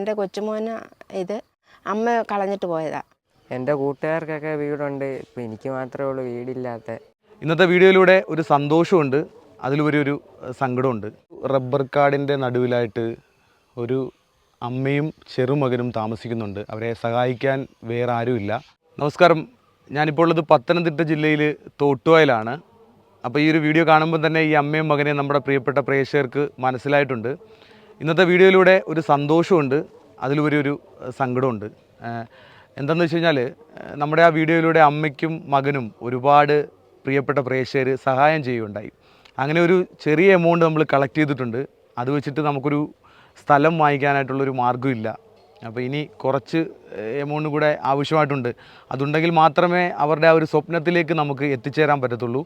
എന്റെ കൊച്ചുമോന് ഇത് അമ്മ കളഞ്ഞിട്ട് പോയതാ. എന്റെ കൂട്ടുകാർക്കൊക്കെ വീടുണ്ട് ഇപ്പം എനിക്ക് മാത്രമേ ഉള്ളൂ വീടില്ലാത്ത. ഇന്നത്തെ വീഡിയോയിലൂടെ ഒരു സന്തോഷമുണ്ട് അതിലുപരി ഒരു സങ്കടമുണ്ട്. റബ്ബർ കാടിന്റെ നടുവിലായിട്ട് ഒരു അമ്മയും ചെറുമകനും താമസിക്കുന്നുണ്ട് അവരെ സഹായിക്കാൻ വേറെ ആരുമില്ല. നമസ്കാരം ഞാനിപ്പോൾ ഉള്ളത് പത്തനംതിട്ട ജില്ലയിൽ തോട്ടുവായിലാണ്. അപ്പോൾ ഈ ഒരു വീഡിയോ കാണുമ്പോൾ തന്നെ ഈ അമ്മയും മകനെയും നമ്മുടെ പ്രിയപ്പെട്ട പ്രേക്ഷകർക്ക് മനസ്സിലായിട്ടുണ്ട്. ഇന്നത്തെ വീഡിയോയിലൂടെ ഒരു സന്തോഷമുണ്ട്. അതിലുപരി ഒരു സങ്കടമുണ്ട് എന്താണെന്ന് വെച്ച് കഴിഞ്ഞാൽ നമ്മുടെ ആ വീഡിയോയിലൂടെ അമ്മയ്ക്കും മകനും ഒരുപാട് പ്രിയപ്പെട്ട പ്രേക്ഷകർ സഹായം ചെയ്യുകയുണ്ടായി. അങ്ങനെ ഒരു ചെറിയ എമൗണ്ട് നമ്മൾ കളക്ട് ചെയ്തിട്ടുണ്ട്. അത് വെച്ചിട്ട് നമുക്കൊരു സ്ഥലം വാങ്ങിക്കാനായിട്ടുള്ളൊരു മാർഗമില്ല അപ്പോൾ ഇനി കുറച്ച് എമൗണ്ട് കൂടെ ആവശ്യമായിട്ടുണ്ട്. അതുണ്ടെങ്കിൽ മാത്രമേ അവരുടെ ആ ഒരു സ്വപ്നത്തിലേക്ക് നമുക്ക് എത്തിച്ചേരാൻ പറ്റത്തുള്ളൂ.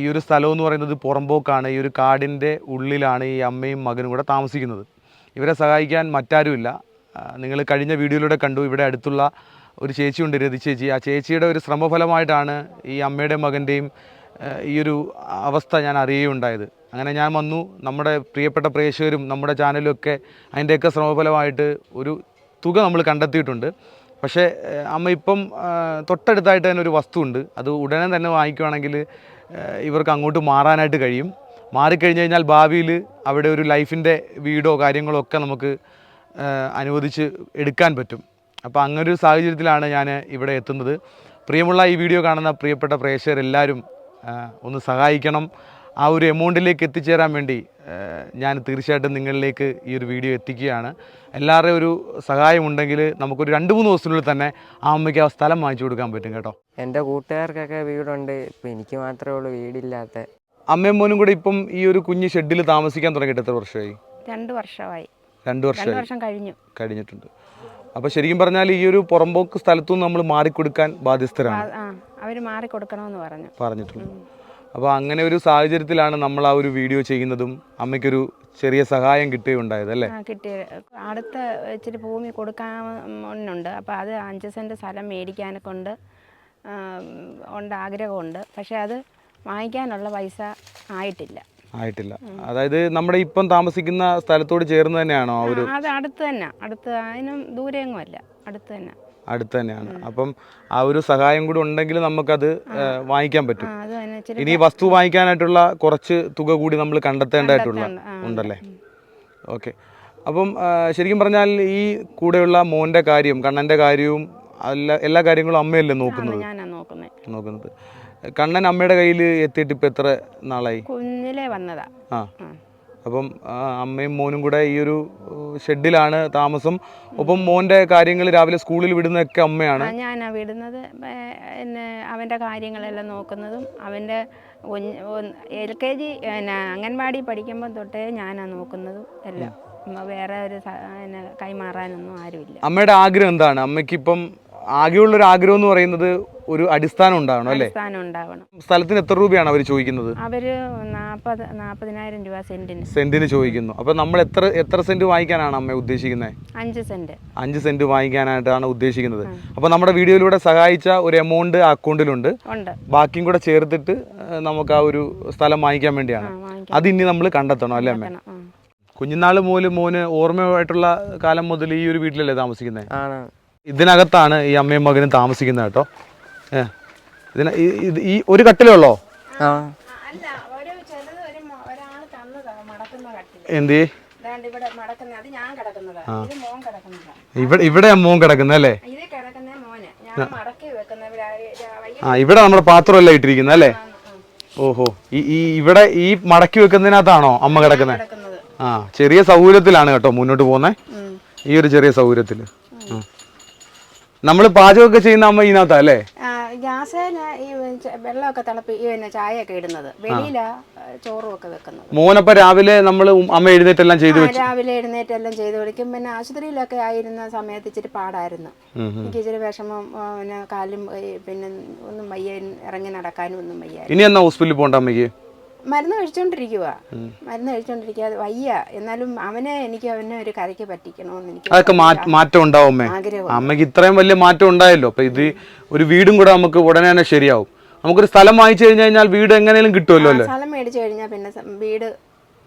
ഈ ഒരു സ്ഥലം എന്ന് പറയുന്നത് പുറമ്പോക്കാണ്. ഈ ഒരു കാടിന്റെ ഉള്ളിലാണ് ഈ അമ്മയും മകനും കൂടെ താമസിക്കുന്നത്. ഇവരെ സഹായിക്കാൻ മറ്റാരുമില്ല. നിങ്ങൾ കഴിഞ്ഞ വീഡിയോയിലൂടെ കണ്ടു. ഇവിടെ അടുത്തുള്ള ഒരു ചേച്ചിയുണ്ട് രതി ചേച്ചി. ആ ചേച്ചിയുടെ ഒരു ശ്രമഫലമായിട്ടാണ് ഈ അമ്മയുടെ മകന്റെയും ഈ ഒരു അവസ്ഥ ഞാൻ അറിയുകയുണ്ടായത്. അങ്ങനെ ഞാൻ വന്നു. നമ്മുടെ പ്രിയപ്പെട്ട പ്രേക്ഷകരും നമ്മുടെ ചാനലും ഒക്കെ അതിന്റെയൊക്കെ ശ്രമഫലമായിട്ട് ഒരു തുക നമ്മൾ കണ്ടെത്തിയിട്ടുണ്ട്. പക്ഷേ അമ്മ ഇപ്പം തൊട്ടടുത്തായിട്ട് തന്നെ ഒരു വസ്തു ഉണ്ട് അത് ഉടനെ തന്നെ വാങ്ങിക്കുവാണെങ്കിൽ ഇവർക്ക് അങ്ങോട്ട് മാറാനായിട്ട് കഴിയും. മാറിക്കഴിഞ്ഞ് കഴിഞ്ഞാൽ ഭാവിയിൽ അവിടെ ഒരു ലൈഫിന്റെ വീടോ കാര്യങ്ങളോ ഒക്കെ നമുക്ക് അനുവദിച്ച് എടുക്കാൻ പറ്റും. അപ്പോൾ അങ്ങനൊരു സാഹചര്യത്തിലാണ് ഞാൻ ഇവിടെ എത്തുന്നത്. പ്രിയമുള്ള ഈ വീഡിയോ കാണുന്ന പ്രിയപ്പെട്ട പ്രേക്ഷകരെല്ലാവരും ഒന്ന് സഹായിക്കണം. ആ ഒരു എമൗണ്ടിലേക്ക് എത്തിച്ചേരാൻ വേണ്ടി ഞാൻ തീർച്ചയായിട്ടും നിങ്ങളിലേക്ക് ഈ ഒരു വീഡിയോ എത്തിക്കുകയാണ്. എല്ലാവരുടെയും ഒരു സഹായമുണ്ടെങ്കിൽ നമുക്കൊരു രണ്ട് മൂന്ന് ദിവസത്തിനുള്ളിൽ തന്നെ ആ അമ്മയ്ക്ക് ആ സ്ഥലം വാങ്ങിച്ചു കൊടുക്കാൻ പറ്റും കേട്ടോ. എന്റെ കൂട്ടുകാർക്കൊക്കെ വീടുണ്ട് ഇപ്പം എനിക്ക് മാത്രമേ ഉള്ളൂ വീടില്ലാത്ത. അമ്മയും മോനും കൂടെ ഇപ്പം ഈ ഒരു കുഞ്ഞ് ഷെഡിൽ താമസിക്കാൻ തുടങ്ങിയിട്ട് എത്ര വർഷമായി? രണ്ട് വർഷമായി. രണ്ട് വർഷം കഴിഞ്ഞു. കഴിഞ്ഞിട്ടുണ്ട്. അപ്പോൾ ശരിക്കും പറഞ്ഞാൽ ഈ ഒരു പുറമ്പോക്ക് സ്ഥലത്തുനിന്ന് നമ്മൾ മാറിക്കൊടുക്കാൻ ബാധ്യസ്ഥരാണ്. അവർ മാറി കൊടുക്കണമെന്ന് പറഞ്ഞു. പറഞ്ഞിട്ടുള്ളത് അപ്പോൾ അങ്ങനെ ഒരു സാഹചര്യത്തിലാണ് നമ്മൾ ആ ഒരു വീഡിയോ ചെയ്യുന്നതും അമ്മയ്ക്കൊരു ചെറിയ സഹായം കിട്ടുകയുണ്ടായത് അല്ലേ? കിട്ടിയത് കിട്ടിയ അടുത്ത ഇച്ചിരി ഭൂമി കൊടുക്കാനുണ്ട് അപ്പോൾ അത് അഞ്ച് സെന്റ് സ്ഥലം മേടിക്കാനൊക്കെ ഉണ്ട് ഉണ്ട് ആഗ്രഹമുണ്ട്. പക്ഷേ അത് വാങ്ങിക്കാനുള്ള പൈസ ആയിട്ടില്ല. ആയിട്ടില്ല. അതായത് നമ്മുടെ ഇപ്പം താമസിക്കുന്ന സ്ഥലത്തോട് ചേർന്ന് തന്നെയാണോ അത് അടുത്ത് തന്നെ. അടുത്ത് അതിനും ദൂരെയൊന്നും അല്ല അടുത്ത് തന്നെ. അടുത്ത് തന്നെയാണ് അപ്പം ആ ഒരു സഹായം കൂടി ഉണ്ടെങ്കിൽ നമുക്കത് വാങ്ങിക്കാൻ പറ്റും. ഇനി വസ്തു വാങ്ങിക്കാനായിട്ടുള്ള കുറച്ച് തുക കൂടി നമ്മൾ കണ്ടെത്തേണ്ടതായിട്ടുള്ള ഉണ്ടല്ലേ? ഓക്കെ. അപ്പം ശരിക്കും പറഞ്ഞാൽ ഈ കൂടെയുള്ള മോന്റെ കാര്യം കണ്ണന്റെ കാര്യവും എല്ലാ എല്ലാ കാര്യങ്ങളും അമ്മയല്ലേ നോക്കുന്നത്? നോക്കുന്നത്. കണ്ണൻ അമ്മയുടെ കയ്യിൽ എത്തിയിട്ട് ഇപ്പം എത്ര നാളായി? കുഞ്ഞിലേ വന്നതാ. ആ. അപ്പം അമ്മയും മോനും കൂടെ ഈ ഒരു ഷെഡിലാണ് താമസം. ഒപ്പം മോന്റെ കാര്യങ്ങൾ രാവിലെ സ്കൂളിൽ വിടുന്നതൊക്കെ അമ്മയാണ്. ഞാനാ വിടുന്നത്. പിന്നെ അവന്റെ കാര്യങ്ങളെല്ലാം നോക്കുന്നതും അവന്റെ എൽ കെ ജി പിന്നെ അംഗൻവാടി പഠിക്കുമ്പോൾ തൊട്ടേ ഞാനാ നോക്കുന്നതും എല്ലാം. വേറെ ഒരു കൈമാറാനൊന്നും ആരുമില്ല. അമ്മയുടെ ആഗ്രഹം എന്താണ്? അമ്മയ്ക്ക് ഇപ്പം ആകെയുള്ള ഒരു ആഗ്രഹം എന്ന് പറയുന്നത് ഒരു അടിസ്ഥാനം ഉണ്ടാവണം അല്ലേ? സ്ഥാനം ഉണ്ടാവണം. സ്ഥലത്തിന് എത്ര രൂപയാണ് അവർ ചോദിക്കുന്നത്? അവർ നാൽപ്പത് നാൽപ്പതിനായിരം രൂപ സെന്റിന്. സെന്റിന് ചോദിക്കുന്നു. അപ്പൊ നമ്മൾ എത്ര എത്ര സെന്റ് വാങ്ങിക്കാനാണ് അമ്മ ഉദ്ദേശിക്കുന്നത് അഞ്ച് സെന്റ്. അഞ്ച് സെന്റ് വാങ്ങിക്കാനായിട്ടാണ് ഉദ്ദേശിക്കുന്നത്. അപ്പൊ നമ്മുടെ വീഡിയോയിലൂടെ സഹായിച്ച ഒരു എമൗണ്ട് അക്കൗണ്ടിലുണ്ട് ഉണ്ട്. ബാക്കിയും കൂടെ ചേർത്തിട്ട് നമുക്ക് ആ ഒരു സ്ഥലം വാങ്ങിക്കാൻ വേണ്ടിയാണ്. അത് ഇനി നമ്മൾ കണ്ടെത്തണം അല്ലേ അമ്മ? കുഞ്ഞുനാൾ കുഞ്ഞുനാൾ മൂലം മോന് ഓർമ്മയായിട്ടുള്ള കാലം മുതൽ ഈ ഒരു വീട്ടിലല്ലേ താമസിക്കുന്നത് ഇതിനകത്താണ് ഈ അമ്മയും മകനും താമസിക്കുന്നത് കേട്ടോ. ഏ ഇതിന ഈ- ഒരു കട്ടിലേ ഉള്ളോ? എന്തി? ഇവിടെ ഇവിടെ മോൻ കിടക്കുന്നത് അല്ലേ? ആ. ഇവിടെ നമ്മുടെ പാത്രമല്ല ഇട്ടിരിക്കുന്നത് അല്ലേ? ഓഹോ. ഈ ഇവിടെ ഈ മടക്കി വെക്കുന്നതിനകത്താണോ അമ്മ കിടക്കുന്നത്. ആ ചെറിയ സൗകര്യത്തിലാണ് കേട്ടോ മുന്നോട്ട് പോകുന്നത്. ഈ ഒരു ചെറിയ സൗകര്യത്തിൽ നമ്മൾ പാചകമൊക്കെ ചെയ്യുന്ന അമ്മ ഇതിനകത്താ അല്ലേ? ഗ്യാസ് ഈ വെള്ളമൊക്കെ തിളപ്പി ചായ ഒക്കെ ചായയൊക്കെ ഇടുന്നത്. വെളിയിലാ ചോറും ഒക്കെ വെക്കുന്നത്. മോനപ്പ രാവിലെ നമ്മൾ അമ്മ എഴുന്നേറ്റെല്ലാം ചെയ്തു രാവിലെ എഴുന്നേറ്റെല്ലാം ചെയ്തു വിളിക്കും. പിന്നെ ആശുപത്രിയിലൊക്കെ ആയിരുന്ന സമയത്ത് ഇച്ചിരി പാടായിരുന്നു. എനിക്ക് ഇച്ചിരി വിഷമം പിന്നെ കാലും പിന്നെ ഒന്നും വയ്യ ഇറങ്ങി നടക്കാനും ഒന്നും വയ്യ ഇനി എന്നാ ഹോസ്പിറ്റലിൽ പോകണ്ട അമ്മയ്ക്ക്? മരുന്ന് കഴിച്ചോണ്ടിരിക്കുക മരുന്ന് കഴിച്ചോണ്ടിരിക്കുക അത് വയ്യ. എന്നാലും അവനെ എനിക്ക് അവനെ ഒരു കരയ്ക്ക് പറ്റിക്കണമെന്ന് എനിക്ക് അതൊക്കെ മാറ്റം ഉണ്ടാവും അമ്മയ്ക്ക് ഇത്രയും വലിയ മാറ്റം ഉണ്ടായല്ലോ. അപ്പൊ ഇത് ഒരു വീടും കൂടെ നമുക്ക് ഉടനെ തന്നെ ശരിയാവും. നമുക്കൊരു സ്ഥലം വാങ്ങിച്ചു കഴിഞ്ഞു കഴിഞ്ഞാൽ വീട് എങ്ങനെയും കിട്ടുമല്ലോ അല്ലേ? സ്ഥലം മേടിച്ചു കഴിഞ്ഞാൽ പിന്നെ വീട്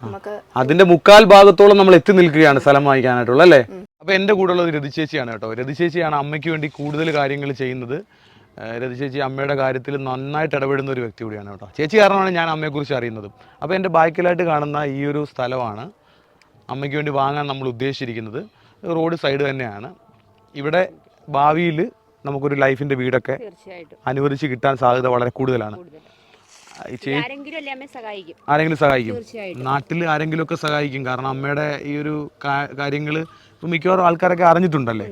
നമുക്ക് അതിന്റെ മുക്കാൽ ഭാഗത്തോളം നമ്മൾ എത്തി നിൽക്കുകയാണ് സ്ഥലം വാങ്ങിക്കാനായിട്ടുള്ള അല്ലേ? അപ്പോൾ എന്റെ കൂടെയുള്ളത് രതി ചേച്ചിയാണ് കേട്ടോ. രതി ചേച്ചിയാണ് അമ്മയ്ക്ക് വേണ്ടി കൂടുതൽ കാര്യങ്ങൾ ചെയ്യുന്നത്. രതി ചേച്ചി അമ്മയുടെ കാര്യത്തിൽ നന്നായിട്ട് ഇടപെടുന്ന ഒരു വ്യക്തി കൂടിയാണ് കേട്ടോ. ചേച്ചി കാരണമാണ് ഞാൻ അമ്മയെക്കുറിച്ച് അറിയുന്നതും. അപ്പോൾ എന്റെ ബാക്കിലായിട്ട് കാണുന്ന ഈ ഒരു സ്ഥലമാണ് അമ്മയ്ക്ക് വേണ്ടി വാങ്ങാൻ നമ്മൾ ഉദ്ദേശിച്ചിരിക്കുന്നത്. റോഡ് സൈഡ് തന്നെയാണ്. ഇവിടെ ഭാവിയിൽ നമുക്കൊരു ലൈഫിന്റെ വീടൊക്കെ അനുവദിച്ച് കിട്ടാൻ സാധ്യത വളരെ കൂടുതലാണ്. ആരെങ്കിലും സഹായിക്കും? നാട്ടിൽ ആരെങ്കിലും ഒക്കെ സഹായിക്കും. കാരണം അമ്മയുടെ ഈ ഒരു കാര്യങ്ങൾ ഇപ്പം മിക്കവാറും ആൾക്കാരൊക്കെ അറിഞ്ഞിട്ടുണ്ടല്ലേ?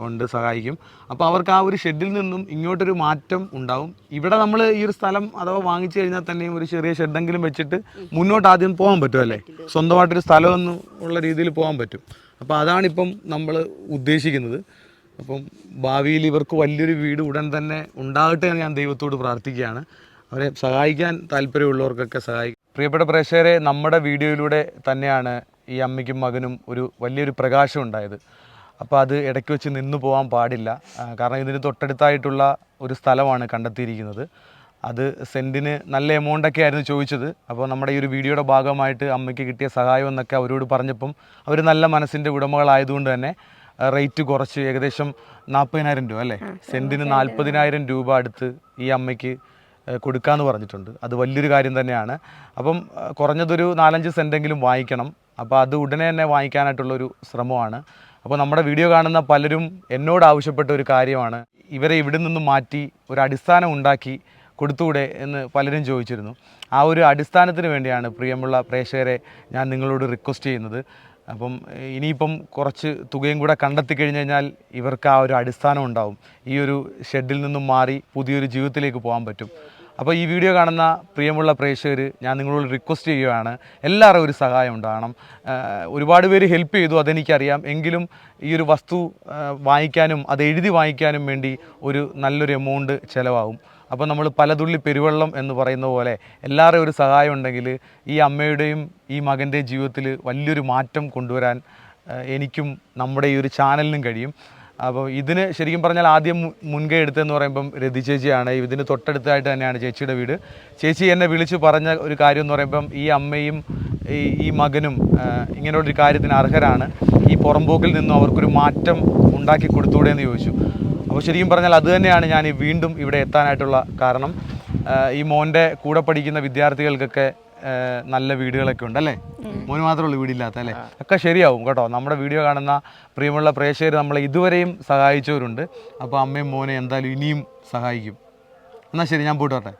ഉണ്ട്. സഹായിക്കും. അപ്പോൾ അവർക്ക് ആ ഒരു ഷെഡിൽ നിന്നും ഇങ്ങോട്ടൊരു മാറ്റം ഉണ്ടാവും. ഇവിടെ നമ്മൾ ഈ ഒരു സ്ഥലം അഥവാ വാങ്ങിച്ചു കഴിഞ്ഞാൽ തന്നെയും ഒരു ചെറിയ ഷെഡെങ്കിലും വെച്ചിട്ട് മുന്നോട്ട് ആദ്യം പോകാൻ പറ്റും അല്ലേ? സ്വന്തമായിട്ടൊരു സ്ഥലമൊന്നും ഉള്ള രീതിയിൽ പോകാൻ പറ്റും. അപ്പോൾ അതാണിപ്പം നമ്മൾ ഉദ്ദേശിക്കുന്നത്. അപ്പം ഭാവിയിൽ ഇവർക്ക് വലിയൊരു വീട് ഉടൻ തന്നെ ഉണ്ടാകട്ടെ എന്ന് ഞാൻ ദൈവത്തോട് പ്രാർത്ഥിക്കുകയാണ്. അവരെ സഹായിക്കാൻ താല്പര്യമുള്ളവർക്കൊക്കെ സഹായിക്കും പ്രിയപ്പെട്ട പ്രേക്ഷകരെ നമ്മുടെ വീഡിയോയിലൂടെ തന്നെയാണ് ഈ അമ്മയ്ക്കും മകനും ഒരു വലിയൊരു പ്രകാശം ഉണ്ടായത്. അപ്പോൾ അത് ഇടയ്ക്ക് വെച്ച് നിന്നു പോകാൻ പാടില്ല. കാരണം ഇതിന് തൊട്ടടുത്തായിട്ടുള്ള ഒരു സ്ഥലമാണ് കണ്ടെത്തിയിരിക്കുന്നത്. അത് സെന്റിന് നല്ല എമൗണ്ടൊക്കെ ആയിരുന്നു ചോദിച്ചത്. അപ്പോൾ നമ്മുടെ ഈ ഒരു വീഡിയോയുടെ ഭാഗമായിട്ട് അമ്മയ്ക്ക് കിട്ടിയ സഹായം എന്നൊക്കെ അവരോട് പറഞ്ഞപ്പം അവർ നല്ല മനസ്സിന്റെ ഉടമകളായതുകൊണ്ട് തന്നെ റേറ്റ് കുറച്ച് ഏകദേശം നാൽപ്പതിനായിരം രൂപ അല്ലേ? സെന്റിന് നാൽപ്പതിനായിരം രൂപ അടുത്ത് ഈ അമ്മയ്ക്ക് കൊടുക്കാമെന്ന് പറഞ്ഞിട്ടുണ്ട്. അത് വലിയൊരു കാര്യം തന്നെയാണ്. അപ്പം കുറഞ്ഞതൊരു നാലഞ്ച് സെന്റെങ്കിലും വാങ്ങിക്കണം. അപ്പോൾ അത് ഉടനെ തന്നെ വാങ്ങിക്കാനായിട്ടുള്ളൊരു ശ്രമമാണ്. അപ്പോൾ നമ്മുടെ വീഡിയോ കാണുന്ന പലരും എന്നോട് ആവശ്യപ്പെട്ട ഒരു കാര്യമാണ്. ഇവരെ ഇവിടെ നിന്ന് മാറ്റി ഒരു അടിസ്ഥാനം ഉണ്ടാക്കി കൊടുത്തുകൂടെ എന്ന് പലരും ചോദിച്ചിരുന്നു. ആ ഒരു അടിസ്ഥാനത്തിന് വേണ്ടിയാണ് പ്രിയമുള്ള പ്രേക്ഷകരെ ഞാൻ നിങ്ങളോട് റിക്വസ്റ്റ് ചെയ്യുന്നത്. അപ്പം ഇനിയിപ്പം കുറച്ച് തുകയും കൂടെ കണ്ടെത്തി കഴിഞ്ഞ് കഴിഞ്ഞാൽ ഇവർക്ക് ആ ഒരു അടിസ്ഥാനം ഉണ്ടാവും. ഈ ഒരു ഷെഡിൽ നിന്നും മാറി പുതിയൊരു ജീവിതത്തിലേക്ക് പോകാൻ പറ്റും. അപ്പോൾ ഈ വീഡിയോ കാണുന്ന പ്രിയമുള്ള പ്രേക്ഷകർ ഞാൻ നിങ്ങളോട് റിക്വസ്റ്റ് ചെയ്യുകയാണ്. എല്ലാവരും ഒരു സഹായം ഉണ്ടാകണം. ഒരുപാട് പേര് ഹെൽപ്പ് ചെയ്തു അതെനിക്കറിയാം. എങ്കിലും ഈ ഒരു വസ്തു വാങ്ങിക്കാനും അത് എഴുതി വാങ്ങിക്കാനും വേണ്ടി ഒരു നല്ലൊരു എമൗണ്ട് ചിലവാകും. അപ്പോൾ നമ്മൾ പലതുള്ളി പെരുവെള്ളം എന്ന് പറയുന്ന പോലെ എല്ലാവരും ഒരു സഹായം ഉണ്ടെങ്കിൽ ഈ അമ്മയുടെയും ഈ മകന്റെയും ജീവിതത്തിൽ വലിയൊരു മാറ്റം കൊണ്ടുവരാൻ എനിക്കും നമ്മുടെ ഈ ഒരു ചാനലിനും കഴിയും. അപ്പോൾ ഇതിന് ശരിക്കും പറഞ്ഞാൽ ആദ്യം മുൻകൈ എടുത്തതെന്ന് പറയുമ്പം രതി ചേച്ചിയാണ്. ഇതിന് തൊട്ടടുത്തായിട്ട് തന്നെയാണ് ചേച്ചിയുടെ വീട്. ചേച്ചി എന്നെ വിളിച്ചു പറഞ്ഞ ഒരു കാര്യം എന്ന് പറയുമ്പം ഈ അമ്മയും ഈ ഈ മകനും ഇങ്ങനെയുള്ളൊരു കാര്യത്തിന് അർഹരാണ്. ഈ പുറമ്പോക്കിൽ നിന്നും അവർക്കൊരു മാറ്റം ഉണ്ടാക്കി കൊടുത്തൂടെ എന്ന് ചോദിച്ചു. അപ്പോൾ ശരിക്കും പറഞ്ഞാൽ അത് തന്നെയാണ് ഞാൻ വീണ്ടും ഇവിടെ എത്താനായിട്ടുള്ള കാരണം. ഈ മോന്റെ കൂടെ പഠിക്കുന്ന വിദ്യാർത്ഥികൾക്കൊക്കെ നല്ല വീടുകളൊക്കെ ഉണ്ട് അല്ലേ മോന് മാത്രമേ ഉള്ളൂ വീടില്ലാത്ത അല്ലേ? ഒക്കെ ശരിയാവും കേട്ടോ. നമ്മുടെ വീഡിയോ കാണുന്ന പ്രിയമുള്ള പ്രേക്ഷകർ നമ്മളെ ഇതുവരെയും സഹായിച്ചവരുണ്ട്. അപ്പോൾ അമ്മയും മോനെ എന്തായാലും ഇനിയും സഹായിക്കും. എന്നാൽ ശരി ഞാൻ പോയിട്ട് വരട്ടെ.